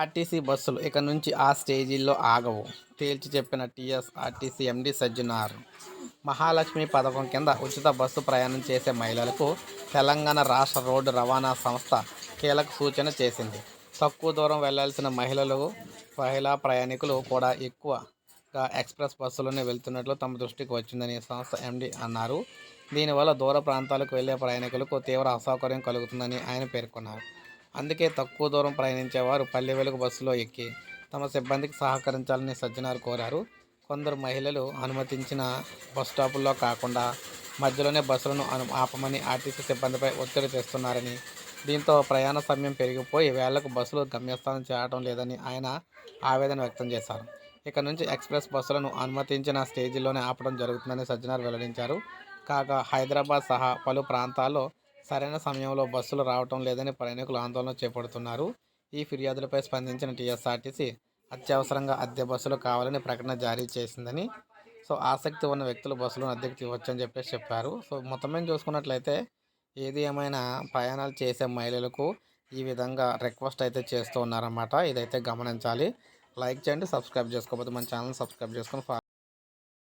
RTC బస్సులు ఇక నుంచి ఆ స్టేజీల్లో ఆగవు. తేల్చి చెప్పిన TS RTC MD Sajjanar. Mahalakshmi పథకం కింద ఉచిత బస్సు ప్రయాణం చేసే మహిళలకు తెలంగాణ రాష్ట్ర రోడ్డు రవాణా సంస్థ కీలక సూచన చేసింది. తక్కువ దూరం వెళ్ళాల్సిన మహిళలు మహిళా ప్రయాణికులు కూడా ఎక్కువగా ఎక్స్ప్రెస్ బస్సులోనే వెళ్తున్నట్లు తమ దృష్టికి వచ్చిందని సంస్థ ఎండీ అన్నారు. దీనివల్ల దూర ప్రాంతాలకు వెళ్ళే ప్రయాణికులకు తీవ్ర అసౌకర్యం కలుగుతుందని ఆయన పేర్కొన్నారు. అందుకే తక్కువ దూరం ప్రయాణించేవారు పల్లె వెలుగు బస్సులో ఎక్కి తమ సిబ్బందికి సహకరించాలని సజ్జనార్ కోరారు. కొందరు మహిళలు అనుమతించిన బస్ స్టాపుల్లో కాకుండా మధ్యలోనే బస్సులను అను ఆపమని ఆర్టీసీ సిబ్బందిపై ఒత్తిడి తెస్తున్నారని దీంతో ప్రయాణ సమయం పెరిగిపోయి వేళ్ళకు బస్సులు గమ్యస్థానం చేరడం లేదని ఆయన ఆవేదన వ్యక్తం చేశారు. ఇక నుంచి ఎక్స్ప్రెస్ బస్సులను అనుమతించిన స్టేజీలోనే ఆపడం జరుగుతుందని సజ్జనార్ వెల్లడించారు. కాగా హైదరాబాద్ సహా పలు ప్రాంతాల్లో సరైన సమయంలో బస్సులు రావటం లేదని ప్రయాణికులు ఆందోళన చేపడుతున్నారు. ఈ ఫిర్యాదులపై స్పందించిన టీఎస్ఆర్టీసీ అత్యవసరంగా అద్దె బస్సులు కావాలని ప్రకటన జారీ చేసిందని సో ఆసక్తి ఉన్న వ్యక్తులు బస్సులను అద్దెకు తీవచ్చని చెప్పేసి చెప్పారు. సో మొత్తం చూసుకున్నట్లయితే ఏది ఏమైనా ప్రయాణాలు చేసే మహిళలకు ఈ విధంగా రిక్వెస్ట్ అయితే చేస్తూ ఉన్నారన్నమాట. ఇదైతే గమనించాలి. లైక్ చేయండి సబ్స్క్రైబ్ చేసుకోకపోతే మన ఛానల్ సబ్స్క్రైబ్ చేసుకొని